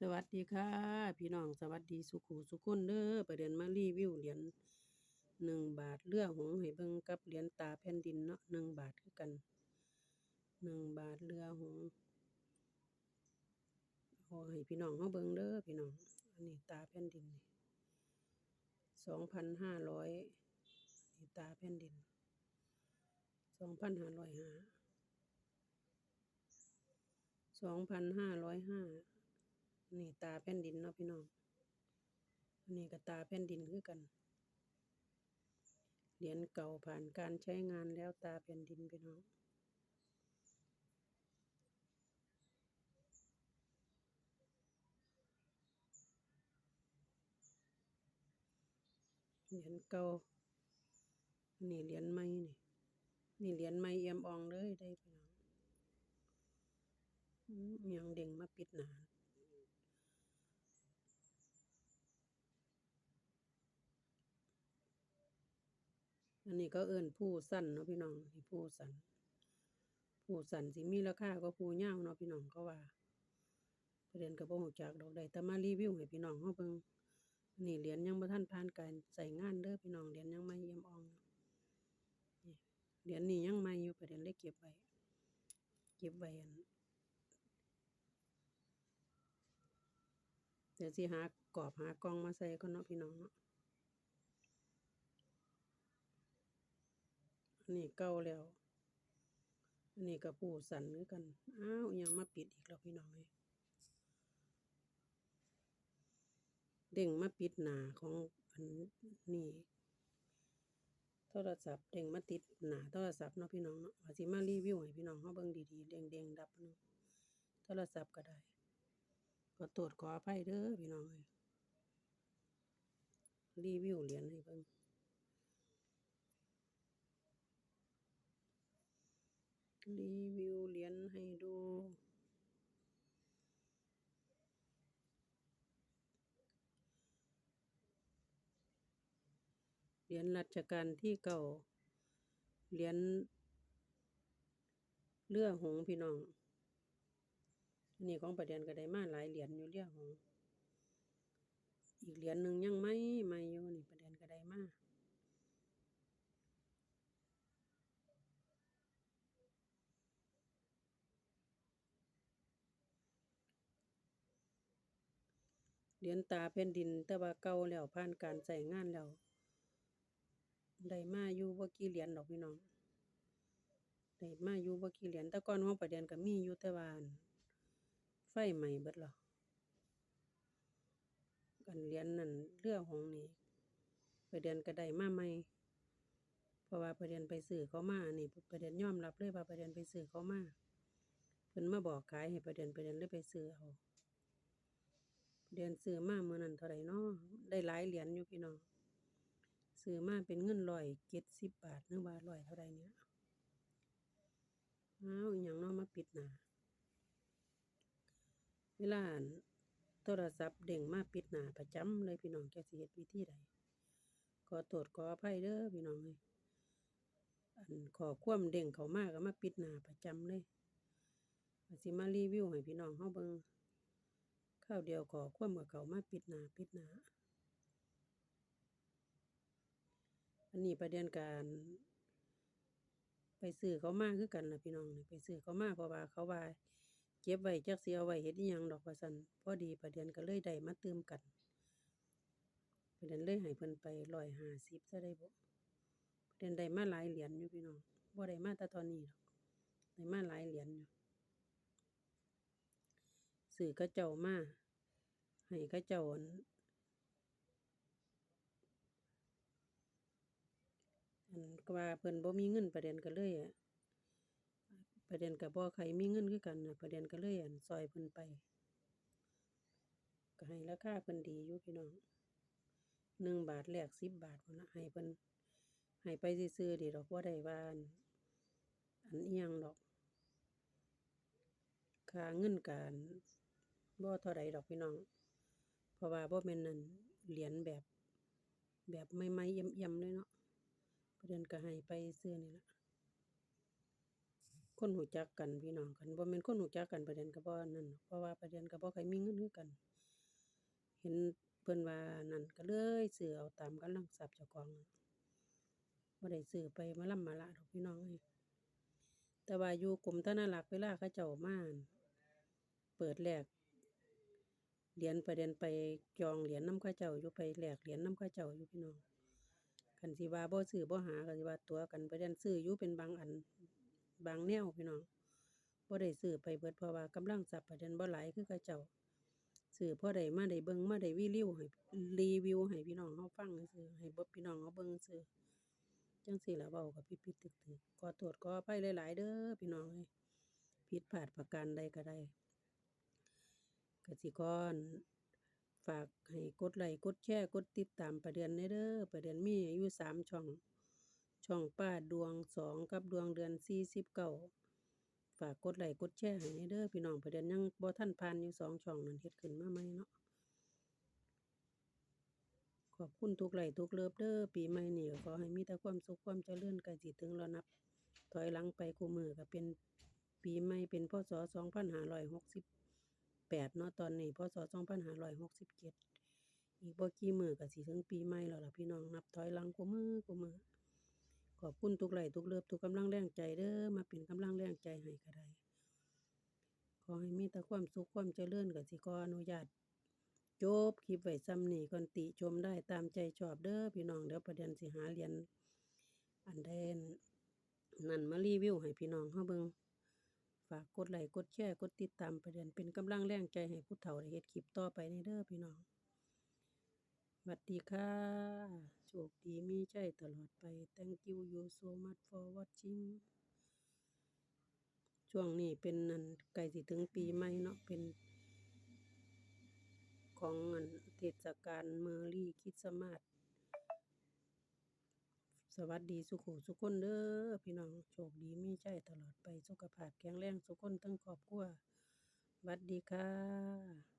สวัสดีค่ะ พี่น้องสวัสดีสุขุสุขคนเด้อประเด็นมารีวิวเหรียญหนึ่งบาทเรือหงส์ให้เบิ่งกับเหรียญตาแผ่นดินเนาะหนึ่งบาทคือกันหนึ่งบาทเรือหงส์เอาให้พี่น้องเขาเบิ่งเด้อพี่น้องอันนี้ตาแผ่นดินสองพันห้าร้อยนี่ตาแผ่นดินสองพันห้าร้อยห้าสองพันห้าร้อยห้า นี่ตาแผ่นดินเนาะพี่น้องนนี้ก็ตาแผ่นดินคือกัน เหรียญเก่าผ่านการใช้งานแล้วตาแผ่นดินพี่น้องเหรียญเก่านนี้เหรียญใหม่นี่ นี่เหรียญใหม่เอี่ยมอ่องเลยได้พี่น้องอยังเด้งมาปิดหน้า อันนี้ก็เอิ้นผู้สั้นเนาะพี่น้องนี่ผู้สั้นผู้สั้นสิมีราคากว่าผู้ยาวเนาะพี่น้องเขาว่าประเด็นก็บ่ฮู้จักดอกได้แต่มารีวิวให้พี่น้องเฮาเบิ่งนนี้เหรียญยังบ่ทันผ่านการใช้งานเด้อพี่น้องเหรียญยังใหม่เอี่ยมอ่องนี่เหรียญนี้ยังใหม่อยู่ประเด็นเลยเก็บไว้เก็บไว้อันเดี๋ยวสิหากรอบหากล่องมาใส่ก่อนเนาะพี่น้องเนาะ อันนี้เก่าแล้วอันนี้ก็ผู้สั่นคือกัน อ้าวยังมาปิดอีกแล้วพี่น้องเอ้ยเด้งมาปิดหนาของอันนี้โทรศัพท์เด้งมาติดหนาโทรศัพท์เนาะพี่น้องเนาะว่าสิมารีวิวให้พี่น้องเฮาเบิ่งดีๆแดงๆดับเนาะโทรศัพท์ก็ได้ขอโทษขออภัยเด้อพี่น้องเอ้ยรีวิวเหรียญให้เบิ่ง รีวิวเหรียญให้ดู เหรียญรัชกาลที่เก้าเหรียญเรือหงพี่น้องนนี้ของประเดียนก็ได้มาหลายเหรียญอยู่เรือหงอีกเหรียญหนึ่งยังไม่ไม่อยู่นี่ประเดียนก็ได้มา เหรียญตาแผ่นดิน แต่ว่าเก่าแล้วผ่านการใช้งานแล้วได้มาอยู่บ่กี่เหรียญดอกพี่น้องได้มาอยู่บ่กี่เหรียญแต่ก่อนของประเดียนก็มีอยู่แต่ว่านไฟไหม้เบิดแล้วอันเหรียญนั้นเรือหงนี่ประเดียนก็ได้มาใหม่เพราะว่าประเดียนไปซื้อเขามานนี้ประเดียนยอมรับเลยว่าประเดียนไปซื้อเขามาเพิ่นมาบอกขายให้ประเดียนประเดียนเลยไปซื้อเอา เดือนซื้อมาเมื้อนั้นเท่าไรเนาะได้หลายเหรียญอยู่พี่น้องซื้อมาเป็นเงินร้อยเจ็ดสิบบาทหรือว่าร้อยเท่าไรเนี่ยอ้าวอิหยังเนาะมาปิดหนาเวลาโทรศัพท์เด้งมาปิดหนาประจำเลยพี่น้องแกสิเฮ็ดวิธีใดขอโทษขออภัยเด้อพี่น้องเอ้ยอันขอความเด้งเขามากก็มาปิดหนาประจำเลยว่าสิมารีวิวให้พี่น้องเฮาเบิ่ง ข้าวเดียวขอความกับเขามาปิดหนาปิดหนาอันนี้ประเด็นการ ไปซื้อเขามาคือกันล่ะพี่น้องนี่ไปซื้อเขามาเพราะว่าเขาว่าเก็บไว้จักสิเอาไว้เฮ็ดอิหยังดอกว่าซั่นพอดีประเด็นก็เลยได้มาเตื่มกันประเด็นเลยให้เพิ่นไป150ซะได้บ่ประเด็นได้มาหลายเหรียญอยู่พี่น้องบ่ได้มาแต่เท่านี้ดอกได้มาหลายเหรียญอยู่ ซื้อเขาเจ้ามาให้เขาเจ้าอันอันก็ว่าเพิ่นบ่มีเงินประเด็นก็เลยอะประเด็นก็บ่ใครมีเงินคือกันน่ะประเด็นก็เลยอั่นช่วยเพิ่นไป ก็ให้ราคาเพิ่นดีอยู่พี่น้องหนึ่งบาทแลกสิบบาทพุ่นน่ะให้เพิ่นให้ไปซื่อๆนี่ดอกบ่ได้ว่าอันอันอิหยังดอกค่าเงินก็อั่น บ่เท่าใดดอกพี่น้อง เพราะว่าบ่แม่นอั่นเหรียญแบบ แบบใหม่ๆเอี่ยมๆเลยเนาะประเด็นก็ให้ไปซื่อนี่ล่ะคนรู้จักกันพี่น้องคันบ่แม่นคนรู้จักกันประเด็นก็บ่นั่นเพราะว่าประเด็นก็บ่ใค่อยมีเงินคือกัน เห็นเพิ่นว่านั่นก็เลยซื้อเอาตามกำลังทรัพย์เจ้าของบ่ได้ซื้อไปมะล่ำมะละดอกพี่น้องเอ้ยแต่ว่าอยู่กรมธนารักษ์เวลาเขาเจ้ามานเปิดแลก เหรียญประเด็นไปจองเหรียญน้ำเขาเจ้าอยู่ไปแหลกเหรียญน้ำเขาเจ้าอยู่พี่น้องคันสิว่าบ่ซื้อบ่หาก็สิว่าตัวกันประเด็นซื้ออยู่เป็นบางอันบางแนวพี่น้องบ่ได้ซื้อไปเบิดเพราะว่ากำลังทรัพย์ประเด็นบ่หลายคือเขาเจ้าซื้อพอได้มาได้เบิ่งมาได้รีวิวให้รีวิวให้พี่น้องเราฟังซื่อให้บิดพี่น้องเราเบิ่งซื่อจังซี้ล่ะเว้าก็ผิดๆถูกๆขอโทษขออภัยหลาย ๆ เด้อพี่น้องเอ้ยผิดพลาดประการใดก็ได้ กสิกรฝากให้กดไลค์กดแชร์กดติดตามประเดือนแหน่เด้อประเดือนมีอายู่สามช่อง ช่องป้าดวงสองกับดวงเดือน49ฝากกดไลค์กดแชร์ให้แหน่เด้อพี่น้องประเดือนยังบ่ทันผ่านอยู่สองช่องนั่นเฮ็ดขึ้นมาใหมเนาะขอบคุณทุกไลค์ทุกเลิฟเด้อปีใหม่นี้ก็ขอให้มีแต่ความสุขความเจริญกล้สิถึงแล้วนับ ถอยหลังไปคู่มือก็เป็นปีใหม่เป็นพศ 2568เนาะตอนนี้พศ2567 อีกบ่กี่มือก็สิถึงปีใหม่แล้วล่ะพี่น้องนับถอยหลังคู่มือคู่มือขอบคุณทุกไหลทุกเลิฟทุกกำลังแรงใจเด้อมาเป็นกำลังแรงใจให้ก็ได้ขอให้มีแต่ความสุขความเจริญก็สิขออนุญาตจบคลิปไว้ส่ำนี้ก่อนติชมได้ตามใจชอบเด้อพี่น้องเดี๋ยวประเด็นสิหาเรียญอันใดนั่นมารีวิวให้พี่น้องเฮาเบิ่ง ฝากกดไลค์กดแชร์กดติดตามประเด็นเป็นกำลังแรงใจให้ผู้เฒ่าได้เฮ็ดคลิปต่อไปในเด้อพี่น้องหวัดดีค่ะ โชคดีมีใจตลอดไป Thank you you so much for watching ช่วงนี้เป็นนันใกล้สิถึงปีใหม่เนาะเป็น ของอันเทศกาลเมอรี่คริสต์มาส สวัสดีสุขุสุขคนเด้อพี่น้องโชคดีมีใจตลอดไปสุขภาพแข็งแรงสุขคนทั้งครอบครัวสวัสดีค่ะ